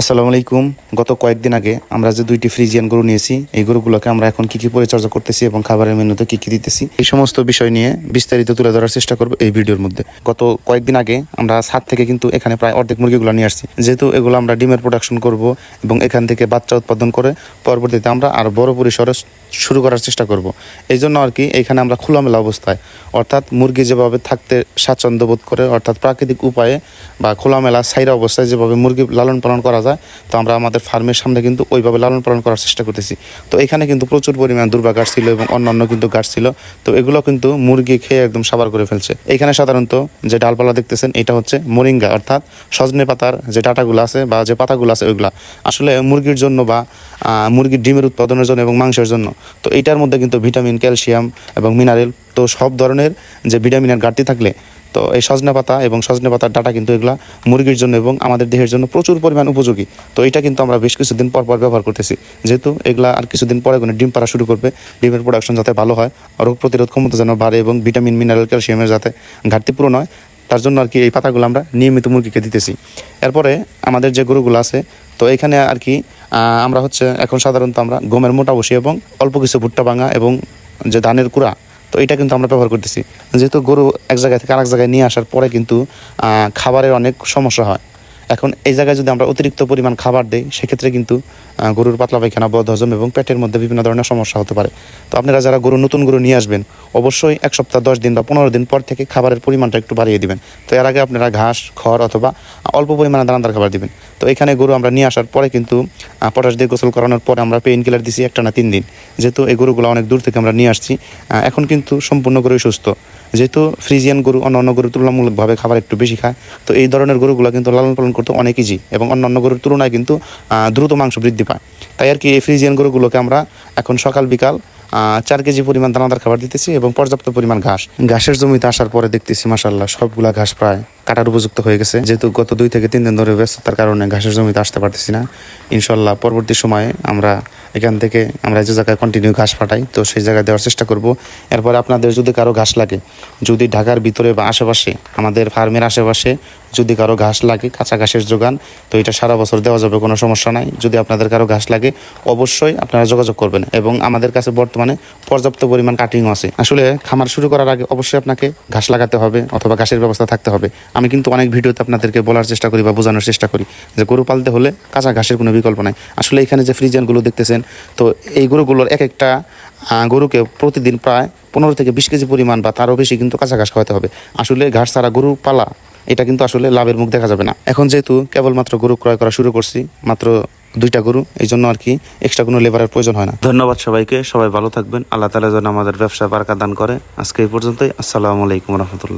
আসসালামু আলাইকুম। গত কয়েকদিন আগে আমরা যে দুইটি ফ্রিজিয়ান গরু নিয়েছি, এই গরুগুলোকে আমরা এখন কি কি পরিচর্যা করতেছি এবং খাবারের মেনুতে কি কি দিতেছি, এই সমস্ত বিষয় নিয়ে বিস্তারিত তুলে ধরার চেষ্টা করব এই ভিডিওর মধ্যে। গত কয়েকদিন আগে আমরা ছাদ থেকে কিন্তু এখানে প্রায় অর্ধেক মুরগিগুলো নিয়ে আসছি। যেহেতু এগুলো আমরা ডিমের প্রোডাকশন করব এবং এখান থেকে বাচ্চা উৎপাদন করে পরবর্তীতে আমরা আর বড় পরিসরে শুরু করার চেষ্টা করব। এই জন্য আর কি এখানে আমরা খোলামেলা অবস্থায়, অর্থাৎ মুরগি যেভাবে থাকতে স্বাচ্ছন্দ্য বোধ করে, অর্থাৎ প্রাকৃতিক উপায়ে বা খোলামেলা সাইরা অবস্থায় যেভাবে মুরগি লালন পালন করা যায় তো আমরা আমাদের ফার্মের সামনে কিন্তু ওইভাবে লালন পালন করার চেষ্টা করতেছি। তো এখানে কিন্তু প্রচুর পরিমাণ দুর্বা গাছ ছিল এবং অন্যান্য কিন্তু গাছ ছিল। তো এগুলো কিন্তু মুরগি খেয়ে একদম সাবার করে ফেলছে। এখানে সাধারণত যে ডালপালা দেখতেছেন, এটা হচ্ছে মোরিঙ্গা, অর্থাৎ সজনে পাতার যে ডাটাগুলো আছে বা যে পাতাগুলো আছে ওইগুলা। আসলে মুরগির জন্য বা মুরগির ডিমের উৎপাদনের জন্য এবং মাংসের জন্য। তো এটার মধ্যে কিন্তু ভিটামিন, ক্যালসিয়াম এবং মিনারেল, তো সব ধরনের যে ভিটামিনের ঘাটতি থাকলে তো এই সজনে পাতা এবং সজনে পাতার ডাটা কিন্তু এগুলা মুরগির জন্য এবং আমাদের দেহের জন্য প্রচুর পরিমাণ উপযোগী। তো এটা কিন্তু আমরা বেশ কিছুদিন পর পর ব্যবহার করতেছি। যেহেতু এগুলা আর কিছুদিন পরে কোনো ডিম পাড়া শুরু করবে, ডিমের প্রোডাকশন যাতে ভালো হয় রোগ প্রতিরোধ ক্ষমতা যেন বাড়ে এবং ভিটামিন মিনারেল ক্যালসিয়ামের যাতে ঘাটতি পূরণ হয়, তার জন্য আর কি এই পাতাগুলো আমরা নিয়মিত মুরগিকে দিতেছি। এরপরে আমাদের যে গরুগুলো আছে, তো এখানে আর কি আমরা হচ্ছে এখন সাধারণত আমরা গমের মোটা বসি এবং অল্প কিছু ভুট্টা ভাঙা এবং যে ধানের কুড়া তো এটা কিন্তু আমরা ব্যবহার করতেছি। যেহেতু গরু এক জায়গা থেকে আরেক জায়গায় নিয়ে আসার পরে কিন্তু খাবারের অনেক সমস্যা হয়। এখন এই জায়গায় যদি আমরা অতিরিক্ত পরিমাণ খাবার দেই, সেক্ষেত্রে কিন্তু গরুর পাতলা পায়খানা, বদহজম এবং পেটের মধ্যে বিভিন্ন ধরনের সমস্যা হতে পারে। তো আপনারা যারা গরু, নতুন গরু নিয়ে আসবেন, অবশ্যই এক সপ্তাহ, দশ দিন বা পনেরো দিন পর থেকে খাবারের পরিমাণটা একটু বাড়িয়ে দিবেন। তো এর আগে আপনারা ঘাস, খড় অথবা অল্প পরিমাণে দানাদার খাবার দিবেন। তো এখানে গরু আমরা নিয়ে আসার পরে কিন্তু পটাশ দিয়ে গোসল করানোর পরে আমরা পেইন কিলার দিছি একটা না তিন দিন। যেহেতু এই গরুগুলো অনেক দূর থেকে আমরা নিয়ে আসছি এখন কিন্তু সম্পূর্ণ গরুই সুস্থ। যেহেতু ফ্রিজিয়ান গরু অন্য অন্য গরু তুলনামূলকভাবে খাবার একটু বেশি খায়, তো এই ধরনের গরুগুলো কিন্তু লালন পালন করতে অনেক ইজি এবং অন্য অন্য গরুর তুলনায় কিন্তু দ্রুত মাংস বৃদ্ধি পায়। তাই আর কি এই ফ্রিজিয়ান গরুগুলোকে আমরা এখন সকাল বিকাল চার কেজি পরিমাণ দানাদার খাবার দিতেছি এবং পর্যাপ্ত পরিমাণ ঘাস। ঘাসের জমিতে আসার পরে দেখতেছি মাসাল্লাহ সবগুলা ঘাস প্রায় কাটার উপযুক্ত হয়ে গেছে। যেহেতু গত দুই থেকে তিন দিন ধরে ব্যস্ততার কারণে ঘাসের জমিতে আসতে পারতেছি না। ইনশাল্লাহ পরবর্তী সময়ে আমরা এখান থেকে আমরা যে জায়গায় কন্টিনিউ ঘাস পাঠাই তো সেই জায়গায় দেওয়ার চেষ্টা করব। এরপর আপনাদের যদি কারও ঘাস লাগে, যদি ঢাকার ভিতরে বা আশেপাশে, আমাদের ফার্মের আশেপাশে যদি কারও ঘাস লাগে, কাঁচা ঘাসের যোগান, তো এটা সারা বছর দেওয়া যাবে, কোনো সমস্যা নাই। যদি আপনাদের কারও ঘাস লাগে, অবশ্যই আপনারা যোগাযোগ করবেন এবং আমাদের কাছে বর্তমানে পর্যাপ্ত পরিমাণ কাটিংও আছে। আসলে খামার শুরু করার আগে অবশ্যই আপনাকে ঘাস লাগাতে হবে অথবা ঘাসের ব্যবস্থা থাকতে হবে। আমি কিন্তু অনেক ভিডিওতে আপনাদেরকে বলার চেষ্টা করি বা বোঝানোর চেষ্টা করি যে গরু পালতে হলে কাঁচা ঘাসের কোনো বিকল্প নাই। আসলে এখানে যে ফ্রিজিয়ানগুলো দেখতেছেন, তো এই গরুগুলোর এক একটা গরুকে প্রতিদিন প্রায় পনেরো থেকে বিশ কেজি পরিমাণ বা তারও বেশি কিন্তু কাঁচা ঘাস খাওয়াতে হবে। আসলে ঘাস ছাড়া গরু পালা, এটা কিন্তু আসলে লাভের মুখ দেখা যাবে না। এখন যেহেতু কেবলমাত্র গরু ক্রয় করা শুরু করছি, মাত্র দুইটা গরু এই জন্য আর কি এক্সট্রা কোনো লেবারের প্রয়োজন হয় না। ধন্যবাদ সবাইকে, সবাই ভালো থাকবেন। আল্লাহ তালা যেন আমাদের ব্যবসা বারকা দান করে। আজকে এই পর্যন্তই। আসসালামু আলাইকুম রহমতুল্লাহ।